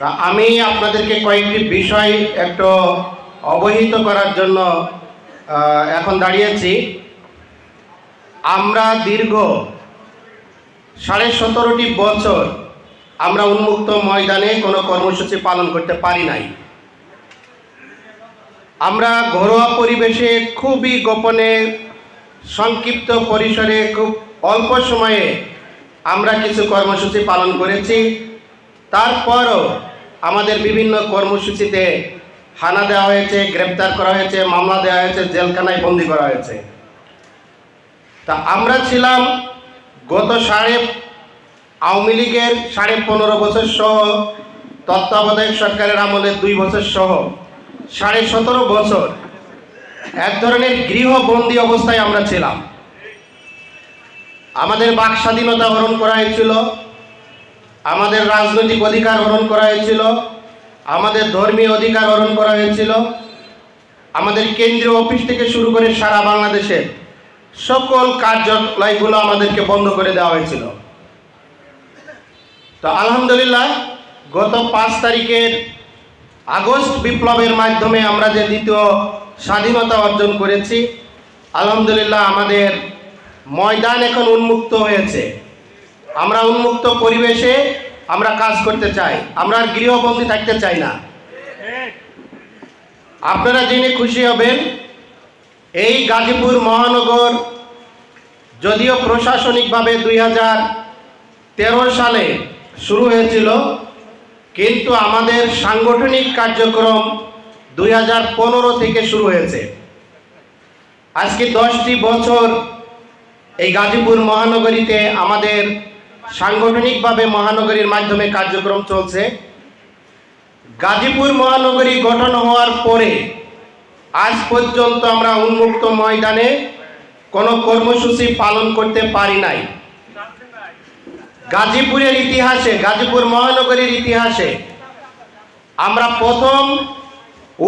তা আমি আপনাদেরকে কয়েকটি বিষয় একটু অবহিত করার জন্য এখন দাঁড়িয়েছি আমরা দীর্ঘ সাড়ে সতেরোটি বছর আমরা উন্মুক্ত ময়দানে কোনো কর্মসূচি পালন করতে পারি নাই। আমরা ঘরোয়া পরিবেশে খুবই গোপনে, সংক্ষিপ্ত পরিসরে, খুব অল্প সময়ে আমরা কিছু কর্মসূচি পালন করেছি। তারপরও আমাদের বিভিন্ন কর্মসূচিতে হানা দেওয়া হয়েছে, গ্রেপ্তার করা হয়েছে, মামলা দেওয়া হয়েছে, জেলখানায় বন্দি করা হয়েছে। তা আমরা ছিলাম গত সাড়ে আওয়ামী লীগের সাড়ে পনেরো বছর সহ, তত্ত্বাবধায়ক সরকারের আমলে দুই বছর সহ, সাড়ে সতেরো বছর এক ধরনের গৃহবন্দী অবস্থায় আমরা ছিলাম। আমাদের বাক স্বাধীনতা হরণ করা হয়েছিল। আমাদের রাজনৈতিক অধিকার হরণ করা হয়েছিল, আমাদের ধর্মীয় অধিকার হরণ করা হয়েছিল, আমাদের কেন্দ্রীয় অফিস থেকে শুরু করে সারা বাংলাদেশের সকল কার্যালয়গুলো আমাদেরকে বন্ধ করে দেওয়া হয়েছিল। তো আলহামদুলিল্লাহ, গত পাঁচ তারিখের আগস্ট বিপ্লবের মাধ্যমে আমরা যে দ্বিতীয় স্বাধীনতা অর্জন করেছি, আলহামদুলিল্লাহ আমাদের ময়দান এখন উন্মুক্ত হয়েছে। আমরা উন্মুক্ত পরিবেশে আমরা কাজ করতে চাই। আমরা আর গৃহবন্দী থাকতে চাই না। আপনারা জেনে খুশি হবেন, এই গাজীপুর মহানগর যদিও প্রশাসনিকভাবে দুই হাজার তেরো সালে শুরু হয়েছিল, কিন্তু আমাদের সাংগঠনিক কার্যক্রম দুই হাজার পনেরো থেকে শুরু হয়েছে। আজকে দশটি বছর এই গাজীপুর মহানগরীতে আমাদের সাংগঠনিকভাবে মহানগরীর মাধ্যমে কার্যক্রম চলছে। গাজীপুর মহানগরী গঠন হওয়ার পরে আজ পর্যন্ত আমরা উন্মুক্ত ময়দানে কোনো কর্মসূচি পালন করতে পারি নাই। গাজীপুরের ইতিহাসে, গাজীপুর মহানগরীর ইতিহাসে আমরা প্রথম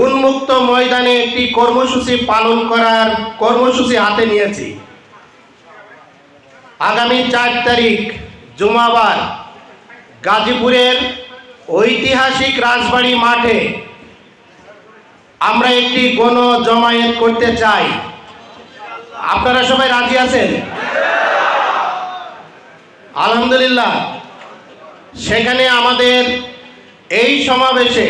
উন্মুক্ত ময়দানে একটি কর্মসূচি পালন করার কর্মসূচি হাতে নিয়েছি। আগামী চার তারিখ জুমাবার গাজীপুরের ঐতিহাসিক রাজবাড়ি মাঠে আমরা একটি গণ জমায়েত করতে চাই। আপনারা সবাই রাজি আছেন? আলহামদুলিল্লাহ। সেখানে আমাদের এই সমাবেশে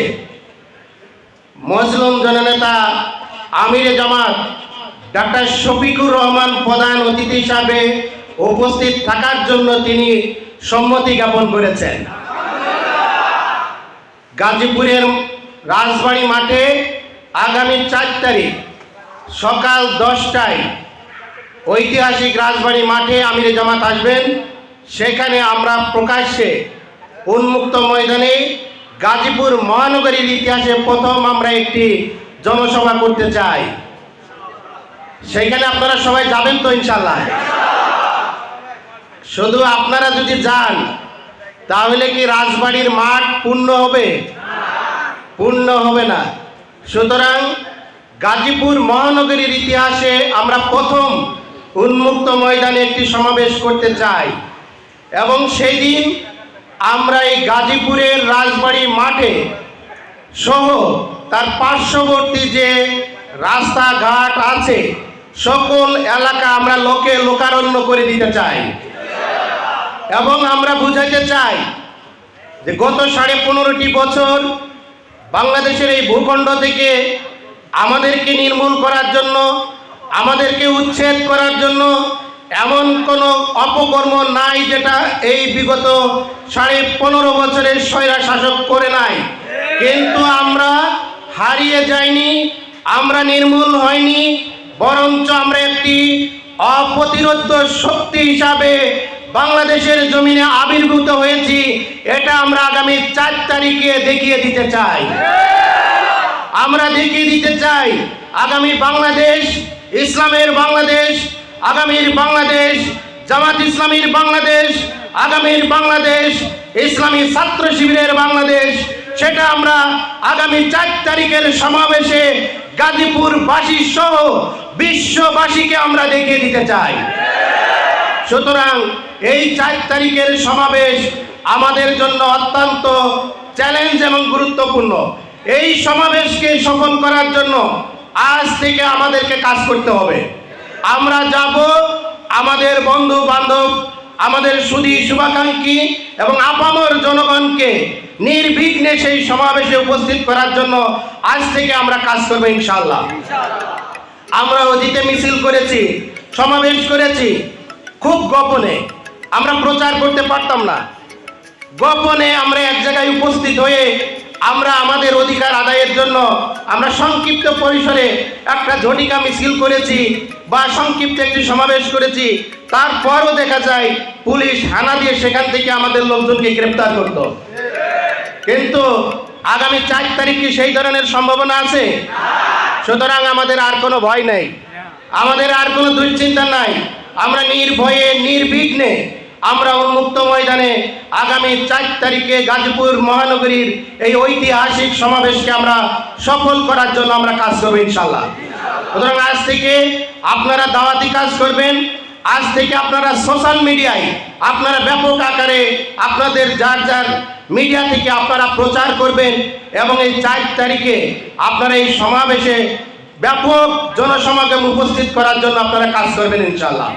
মুসলিম জননেতা আমিরে জামাত ডাক্তার শফিকুর রহমান প্রধান অতিথি হিসাবে উপস্থিত থাকার জন্য তিনি সম্মতি জ্ঞাপন করেছেন। গাজীপুরের রাজবাড়ি মাঠে আগামী চার তারিখ সকাল দশটায় ঐতিহাসিক রাজবাড়ি মাঠে আমিরে জামাত আসবেন। সেখানে আমরা প্রকাশ্যে উন্মুক্ত ময়দানে গাজীপুর মহানগরীর ইতিহাসে প্রথম আমরা একটি জনসভা করতে চাই। সেইখানে আপনারা সবাই যাবেন তো ইনশাল্লাহ শুধু আপনারা যদি যান, তাহলে কি রাজবাড়ির মাঠ পূর্ণ হবে? পূর্ণ হবে না। সুতরাং গাজীপুর মহানগরীর ইতিহাসে আমরা প্রথম উন্মুক্ত ময়দানে একটি সমাবেশ করতে চাই। এবং সেই দিন আমরা এই গাজীপুরের রাজবাড়ি মাঠে সহ তার পার্শ্ববর্তী যে রাস্তাঘাট আছে, সকল এলাকা আমরা লোকে লোকারণ্য করে দিতে চাই। এবং আমরা বুঝাইতে চাই যে গত সাড়ে পনেরোটি বছর বাংলাদেশের এই ভূখণ্ড থেকে আমাদেরকে নির্মূল করার জন্য, আমাদেরকে উচ্ছেদ করার জন্য এমন কোনো অপকর্ম নাই যেটা এই বিগত সাড়ে পনেরো বছরের স্বৈরা শাসক করে নাই। কিন্তু আমরা হারিয়ে যাইনি, আমরা নির্মূল হয়নি, বরঞ্চ আমরা একটি অপ্রতিরোধ শক্তি হিসাবে বাংলাদেশের জমিনে আবির্ভূত হয়েছি, এটা আমরা আগামী চার তারিখে দেখিয়ে দিতে চাই। আমরা দেখিয়ে দিতে চাই, আগামী বাংলাদেশ, ইসলামের বাংলাদেশ, আগামীর বাংলাদেশ, জামাত ইসলামীর বাংলাদেশ, আগামীর বাংলাদেশ, ইসলামী ছাত্র শিবিরের বাংলাদেশ, সেটা আমরা আগামী চার তারিখের সমাবেশে গাজীপুরবাসী সহ বিশ্ববাসীকে আমরা দেখিয়ে দিতে চাই। সুতরাং এই চার তারিখের সমাবেশ আমাদের জন্য অত্যন্ত চ্যালেঞ্জ এবং গুরুত্বপূর্ণ। এই সমাবেশকে সফল করার জন্য আজ থেকে আমাদেরকে কাজ করতে হবে। আমরা যাব আমাদের বন্ধু বান্ধব আমাদের সুদী শুভাকাঙ্ক্ষী এবং আপামর জনগণকে নির্বিঘ্নে সেই সমাবেশে উপস্থিত করার জন্য আজ থেকে আমরা কাজ করব ইনশাল্লাহ আমরা অতীতে মিছিল করেছি, সমাবেশ করেছি, খুব গোপনে। আমরা প্রচার করতে পারতাম না। গোপনে আমরা এক জায়গায় উপস্থিত হয়ে আমরা আমাদের অধিকার আদায়ের জন্য আমরা সংক্ষিপ্ত পরিসরে একটা ঝটিকা মিছিল করেছি বা সংক্ষিপ্ত একটি সমাবেশ করেছি। তারপরও দেখা যায় পুলিশ হানা দিয়ে সেখান থেকে আমাদের লোকজনকে গ্রেপ্তার করত। কিন্তু আগামী চার তারিখ কি সেই ধরনের সম্ভাবনা আছে? সুতরাং আমাদের আর কোনো ভয় নেই। আমাদের আর কোনো দুশ্চিন্তা নাই। আমরা নির্ভয়ে, নির্বিঘ্নে আমরা উন্মুক্ত ময়দানে আগামী চার তারিখে গাজীপুর মহানগরীর এই ঐতিহাসিক সমাবেশকে আমরা সফল করার জন্য আমরা কাজ করব ইনশাল্লাহ সুতরাং আজ থেকে আপনারা দাওয়াতি কাজ করবেন, আজ থেকে আপনারা সোশ্যাল মিডিয়ায় আপনারা ব্যাপক আকারে আপনাদের যার যার মিডিয়া থেকে আপনারা প্রচার করবেন এবং এই চার তারিখে আপনারা এই সমাবেশে ব্যাপক জনসমাগম উপস্থিত করার জন্য আপনারা কাজ করবেন ইনশাল্লাহ